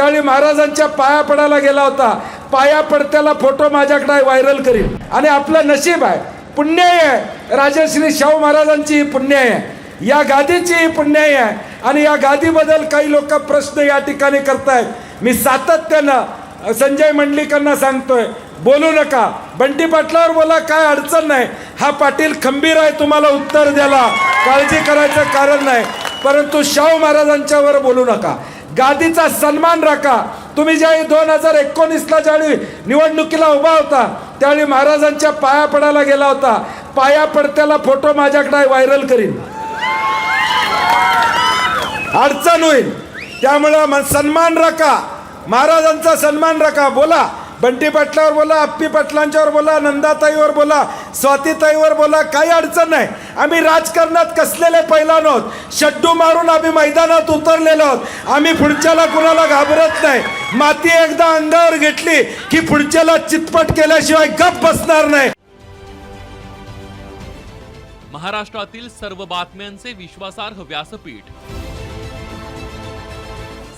त्यावेळी महाराजांच्या पाया पडायला गेला होता. पाया पडत्याला फोटो माझ्याकडे व्हायरल करीन. आणि आपलं नशीब आहे. पुण्य आहे. राजश्री शाहू महाराजांची पुण्य आहे. या गादीची पुण्य आहे. आणि या गादीबद्दल काही लोक प्रश्न या ठिकाणी करतायत. मी सातत्यानं संजय मंडलिकांना सांगतोय बोलू नका. बंटी पाटलावर बोला काय अडचण नाही. हा पाटील खंबीर आहे तुम्हाला उत्तर द्यायला. काळजी करायचं कारण नाही. परंतु शाहू महाराजांच्यावर बोलू नका. गादीचा सन्मान राखा. तुम्ही ज्यावेळी दोन हजार एकोणीसला ज्यावेळी निवडणुकीला उभा होता त्यावेळी महाराजांच्या पाया पडायला गेला होता. पाया पडत्याला फोटो माझ्याकडे व्हायरल करीन. अडचण होईल. त्यामुळं सन्मान राखा. महाराजांचा सन्मान राखा. बोला. बंटी पाटलावर बोला आप्पी पाटलांच्यावर बोला नंदाताईवर बोला स्वातीताईवर बोला काही अडचण नाही. आम्ही राजकारणात कसलेले पैलवान आहोत? शड्डू मारून आम्ही मैदानात उतरलेलो आहोत. आम्ही पुढच्याला कुणाला घाबरत नाही. माती एकदा अंगावर घेतली की पुढच्याला चितपट केल्याशिवाय गप बसणार नाही. महाराष्ट्रातील सर्व बातम्यांचे विश्वासार्ह व्यासपीठ.